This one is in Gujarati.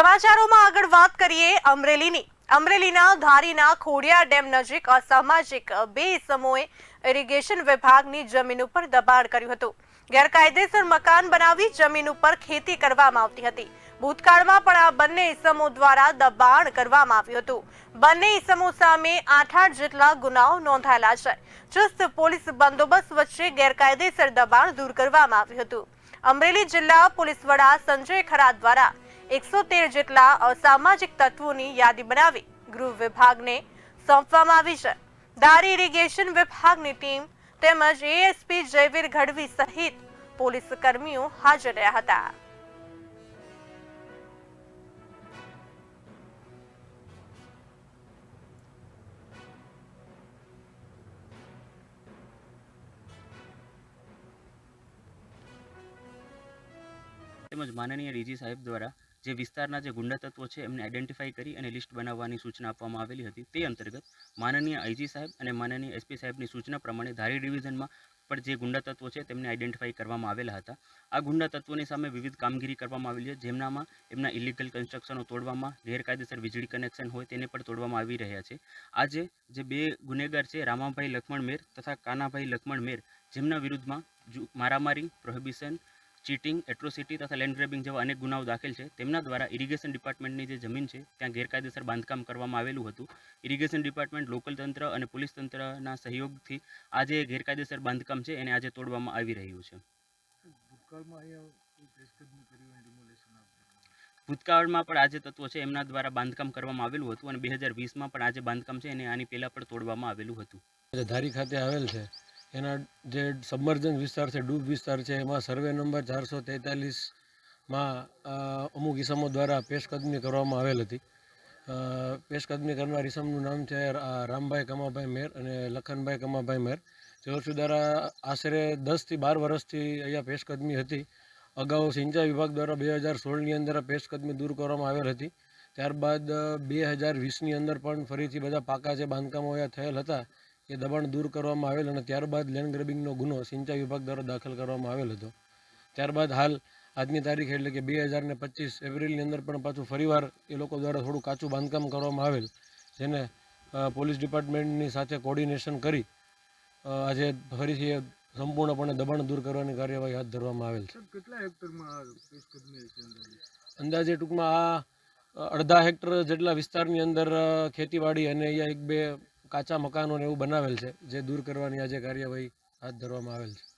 સમાચારોમાં આગળ વાત કરીએ અમરેલીની. અમરેલીના ધારીના ખોડિયા ડેમ નજીક અસામાજિક બે સમૂહે ઇરિગેશન વિભાગની જમીન ઉપર દબાણ કર્યું હતું. ગેરકાયદેસર મકાન બનાવી જમીન ઉપર ખેતી કરવામાં આવતી હતી. ભૂતકાળમાં પણ આ બંને ઇસમો દ્વારા દબાણ કરવામાં આવ્યું હતું. બંને ઇસમો સામે આઠ આઠ જેટલા ગુનાઓ નોંધાયેલા છે. ચુસ્ત પોલીસ બંદોબસ્ત વચ્ચે ગેરકાયદેસર દબાણ દૂર કરવામાં આવ્યું હતું. અમરેલી જિલ્લા પોલીસ વડા સંજય ખરા દ્વારા એકસો તેર જેટલા અસામાજિક તત્વોની યાદી બનાવી ગૃહ વિભાગને સોંપવામાં આવી છે. દારી ઇરિગેશન વિભાગની ટીમ તેમજ એએસપી જયવીર ગઢવી સહિત પોલીસ કર્મીઓ હાજર રહ્યા હતા. તેમજ માનનીય ડીજી સાહેબ દ્વારા જે વિસ્તારના જે ગુંડા તત્વો છે, એમને આઈડેન્ટિફાઈ કરી અને લિસ્ટ બનાવવાની સૂચના આપવામાં આવેલી હતી. તે અંતર્ગત માનનીય આઈજી સાહેબ અને માનનીય એસપી સાહેબની સૂચના પ્રમાણે ધારી ડિવિઝનમાં પણ જે ગુંડા તત્વો છે, તેમને આઈડેન્ટિફાઈ કરવામાં આવેલા હતા. આ ગુંડા તત્વોની સામે વિવિધ કામગીરી કરવામાં આવેલી છે, જેમનામાં એમના ઇલીગલ કન્સ્ટ્રક્શનો તોડવામાં, ગેરકાયદેસર વીજળી કનેક્શન હોય તેને પણ તોડવામાં આવી રહ્યા છે. આજે જે બે ગુનેગાર છે, રામાભાઈ લક્ષ્મણ મેર તથા કાનાભાઈ લક્ષ્મણ મેર, જેમના વિરુદ્ધમાં મારામારી પ્રોહિબિશન ચીટિંગ એટ્રોસિટી તથા લેન્ડ ગ્રેબિંગ જેવા અનેક ગુનાઓ દાખલ છે. તેમના દ્વારા ઇરિગેશન ડિપાર્ટમેન્ટની જે જમીન છે ત્યાં ગેરકાયદેસર બાંધકામ કરવામાં આવેલું હતું. ઇરિગેશન ડિપાર્ટમેન્ટ લોકલ તંત્ર અને પોલીસ તંત્રના સહયોગથી આ જે ગેરકાયદેસર બાંધકામ છે એને આજે તોડવામાં આવી રહ્યું છે. ભૂતકાળમાં પણ આજે તત્વો છે એમના દ્વારા બાંધકામ કરવામાં આવેલું હતું અને બે હજાર વીસમાં પણ આજે બાંધકામ છે એને આની પહેલાં પણ તોડવામાં આવેલું હતું. ધારી ખાતે આવેલ છે. એના જે સબમર્જન વિસ્તાર છે, ડૂબ વિસ્તાર છે, એમાં સર્વે નંબર ચારસો તેતાલીસમાં અમુક ઇસમો દ્વારા પેશકદમી કરવામાં આવેલ હતી. પેશકદમી કરનાર ઇસમનું નામ છે રામભાઈ કમાભાઈ મેર અને લખનભાઈ કમાભાઈ મેર. જેઓ દ્વારા આશરે દસથી બાર વર્ષથી અહીંયા પેશકદમી હતી. અગાઉ સિંચાઈ વિભાગ દ્વારા બે હજાર સોળની અંદર પેશકદમી દૂર કરવામાં આવેલ હતી. ત્યારબાદ બે હજાર વીસની અંદર પણ ફરીથી બધા પાકા જે બાંધકામો અહીંયા થયેલ હતા એ દબાણ દૂર કરવામાં આવેલ અને ત્યારબાદ લેન્ડ ગ્રેબિંગનો ગુનો સિંચાઈ વિભાગ દ્વારા દાખલ કરવામાં આવેલ હતો. ત્યારબાદ હાલ આજની તારીખ એટલે કે બે હજાર ને પચીસ એપ્રિલની અંદર પણ પાછું ફરીવાર એ લોકો દ્વારા થોડું કાચું બાંધકામ કરવામાં આવેલ જેને પોલીસ ડિપાર્ટમેન્ટની સાથે કોર્ડિનેશન કરી આજે ફરીથી સંપૂર્ણપણે દબાણ દૂર કરવાની કાર્યવાહી હાથ ધરવામાં આવેલ છે. કેટલા હેક્ટરમાં અંદાજે? ટૂંકમાં આ અડધા હેક્ટર જેટલા વિસ્તારની અંદર ખેતીવાડી અને અહીંયા એક બે કાચા મકાનોને એવું બનાવેલ છે જે દૂર કરવાની આજે કાર્યવાહી હાથ ધરવામાં આવેલ છે.